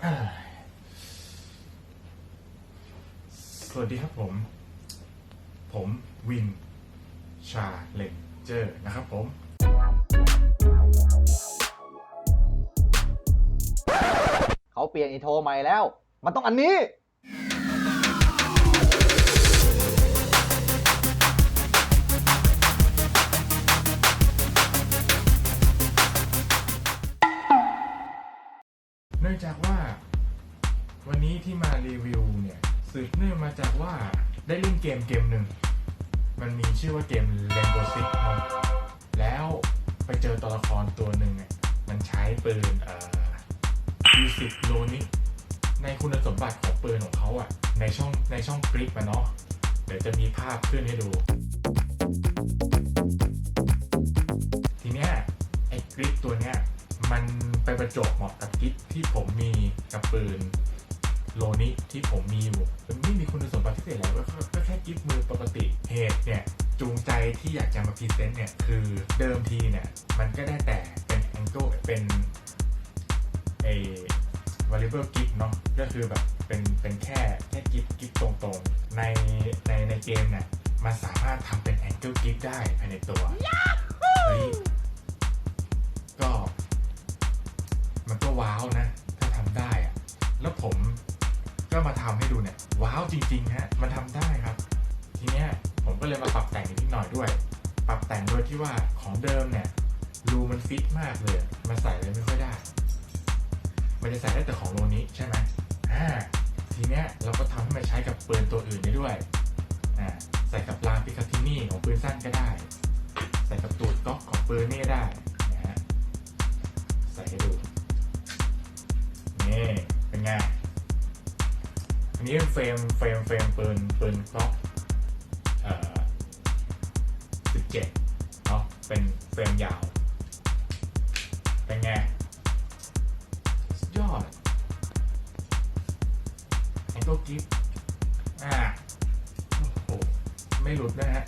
สวัสดีครับผม ผมวิน ชาเลนเจอร์นะครับผม เขาเปลี่ยนอินโทรใหม่แล้ว มันต้องอันนี้ ว่า วันนี้ที่มารีวิวเนี่ยสืบเนื่องมาจากว่าได้เล่นเกมเกมหนึ่ง มันมีชื่อว่าเกม Rainbow Six เนาะแล้วไปเจอตัวละครตัวหนึ่งเนี่ยมันใช้ปืนเอ่อ U10 โลนิในคุณสมบัติของปืนของเขาอะในช่องในช่องคลิปอะเนาะเดี๋ยวจะมีภาพขึ้นให้ดู ทีเนี้ยไอ้กริปตัวเนี้ย มันไปประจบเหมาะกับกริปที่ผมมีกับปืนโลนิที่ผมมีอยู่มันไม่มีคุณสมบัติพิเศษอะไรก็แค่กริปมือปกติเหตุเนี่ยจูงใจที่อยากจะมาพรีเซนต์เนี่ยคือเดิมทีเนี่ยมันก็ได้แต่เป็นแองเกิลเป็นไอ้ variable gift เนาะก็คือแบบเป็นเป็นแค่แค่กิฟกิฟตรงๆ ในในในเกมเนี่ยมันสามารถทำเป็น angle gift ได้ภายในตัวเจริงๆฮะมันทำได้ครับ ทีเนี้ยผมก็เลยมาปรับแต่งนิดหน่อยด้วย ปรับแต่งโดยที่ว่าของเดิมเนี่ยรูมันฟิตมากเลยมันใส่เลยไม่ค่อยได้ มันจะใส่ได้แต่ของโลนี้ใช่ไหมอ่าทีเนี้ยเราก็ทำให้มันใช้กับปืนตัวอื่นได้ด้วยอ่าใส่กับลาปิคาทินี่ของปืนสั้นก็ได้ ใส่กับตูดก๊อกของปืนนี่ก็ได้นะฮะใส่ให้ดูนี่เป็นไง นี้เป็นเฟรมเฟรมเฟรมปืนปืนก๊อกเอ่อ17เนาะเป็นเฟรมยาว เป็นไงยอดแองเกิลกิฟอ่าโอ้โหไม่หลุดนะฮะ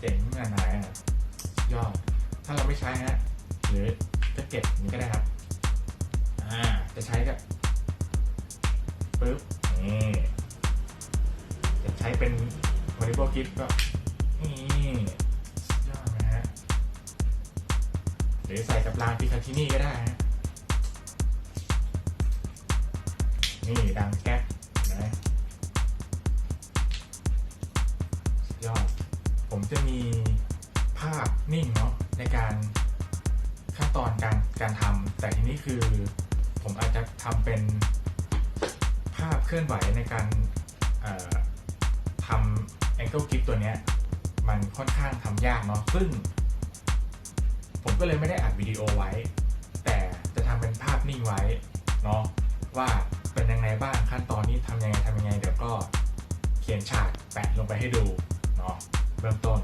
เจ๋งขนาดไหนอะยอด ถ้าเราไม่ใช้ฮะ หรือจะเก็บอย่างนี้ก็ได้ครับ อ่า จะใช้กับปึ๊บ นี่จะใช้เป็น variable gift ก็นี่สุดยอดนะฮะหรือใส่กับลานพิคาทินี่ก็ได้ฮะนี่ดังแก๊กนะสุดยอด ผมจะมีภาพนิ่งเนาะในการขั้นตอนการการทำแต่ทีนี้คือ ผมอาจจะทำเป็น เคลื่อนไหวในการเอ่อทำ Angle Grip ตัวเนี้ยมันค่อนข้างทำยากเนาะซึ่ง ผมก็เลยไม่ได้อัดวิดีโอไว้ แต่จะทำเป็นภาพนิ่งไว้เนาะว่าเป็นยังไงบ้างขั้นตอนนี้ทำยังไงทำยังไง เดี๋ยวก็เขียนฉากแปะลงไปให้ดูเนาะเริ่มต้น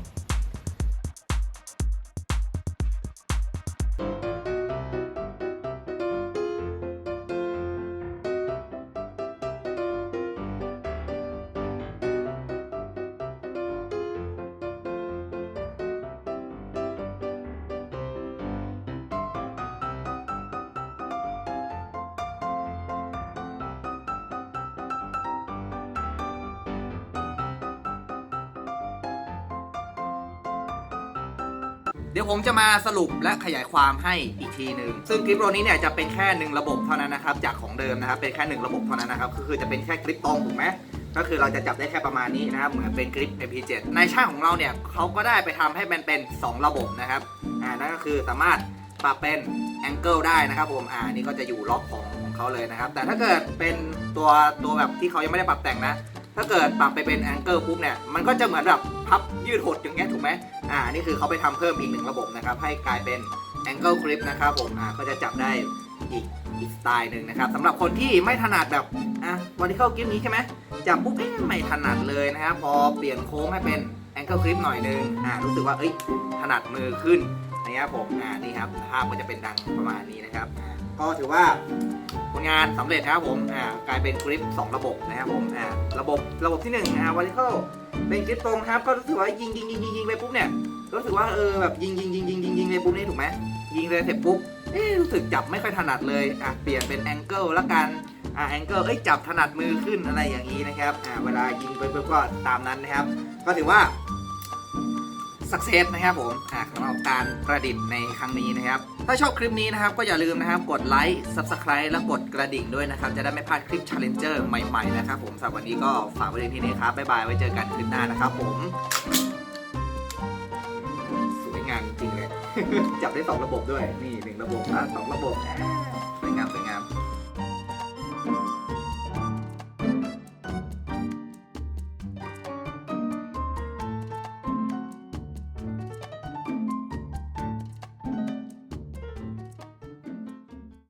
เดี๋ยวผมจะมาสรุปและขยายความให้อีกทีหนึ่งซึ่งคลิปโรนี้เนี่ยจะเป็นแค่หนึ่งระบบเท่านั้นนะครับ จากของเดิมนะครับ เป็นแค่หนึ่งระบบเท่านั้นนะครับ คือจะเป็นแค่คลิปตรงถูกไหมก็คือเราจะจับได้แค่ประมาณนี้นะครับ เหมือนเป็นคลิป MP7 ในช่างของเราเนี่ยเขาก็ได้ไปทำให้มันเป็น 2 ระบบนะครับ อ่า นั่นก็คือสามารถปรับเป็น Angle ได้นะครับผม อ่า นี่ก็จะอยู่ล็อกของของเขาเลยนะครับ แต่ถ้าเกิดเป็นตัวตัวแบบที่เขายังไม่ได้ปรับแต่งนะ ถ้าเกิดปรับไปเป็น Angle ปุ๊บเนี่ย มันก็จะเหมือนแบบ พับยืดหดอย่างเงี้ยถูกไหมอ่านี่คือเขาไปทำเพิ่มอีกหนึ่งระบบนะครับ ให้กลายเป็น Angle Grip นะครับผมอ่าก็จะจับได้อีกอีกสไตล์หนึ่งนะครับสำหรับคนที่ไม่ถนัดแบบอะ vertical grip นี้ใช่ไหมจับปุ๊บเอ๊ะไม่ถนัดเลยนะครับพอเปลี่ยนโค้งให้เป็น Angle Grip หน่อยนึงอ่ารู้สึกว่าเอ้ยถนัดมือขึ้นนะครับผมอ่านี่ครับภาพก็จะเป็นดังประมาณนี้นะครับก็ถือว่าผลงานสำเร็จนะครับผมอ่ากลายเป็นกริป 2 ระบบนะครับผมอ่าระบบระบบที่1อ่า vertical เป็นคลิปตรงครับ ก็รู้สึกว่ายิงยิงยิงยิงยิงไปปุ๊บเนี่ย รู้สึกว่าเออแบบยิงยิงยิงยิงยิงยิงเลยปุ๊บนี่ถูกไหมยิงเลยเสร็จปุ๊บเอ๊รู้สึกจับไม่ค่อยถนัดเลยอะเปลี่ยนเป็นแองเกิลละกันอ่าแองเกิลเอ้ยจับถนัดมือขึ้นอะไรอย่างนี้นะครับอ่าเวลายิงไปปุ๊บก็ตามนั้นนะครับ ก็ถือว่า สักเซสนะครับผมอ่าสำหรับการประดิษฐ์ในครั้งนี้นะครับ ถ้าชอบคลิปนี้นะครับ ก็อย่าลืมนะครับกดไลค์ Subscribe และกดกระดิ่งด้วยนะครับ จะได้ไม่พลาดคลิป Challenger ใหม่ๆนะครับผมสำหรับวันนี้ก็ฝากไว้ในที่นี้ครับ บ๊ายบายไว้เจอกันคลิปหน้านะครับผม สวยงามจริงเลย จับได้สองระบบด้วย นี่หนึ่งระบบอะสองระบบ